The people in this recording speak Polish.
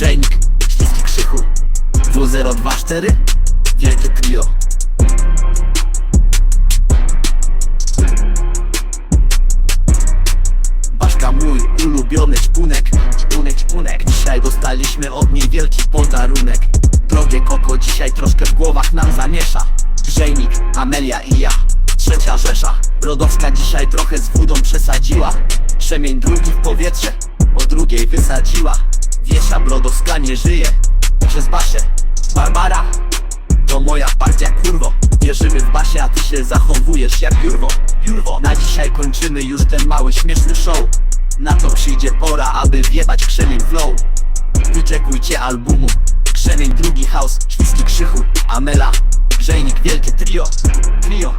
024 Wielkie trio Baszka mój ulubiony czpunek Czpunek, czpunek Dzisiaj dostaliśmy od niej wielki podarunek. Drogie koko dzisiaj troszkę w głowach nam zamiesza. Grzejnik, Amelia i ja. Trzecia Rzesza. Brodowska dzisiaj trochę z wódą przesadziła. Przemień drugi w powietrze drugiej wysadziła. Wiesza Brodowska nie żyje Przez Basię Barbara to moja partia kurwo. Wierzymy w basie, a ty się zachowujesz jak piórwo Piórwo Na dzisiaj kończymy już ten mały śmieszny show. Na to przyjdzie pora, aby wjebać krzemień flow. Wyczekujcie albumu. Krzemień drugi house, świski krzychu Amela, grzejnik wielkie trio. Trio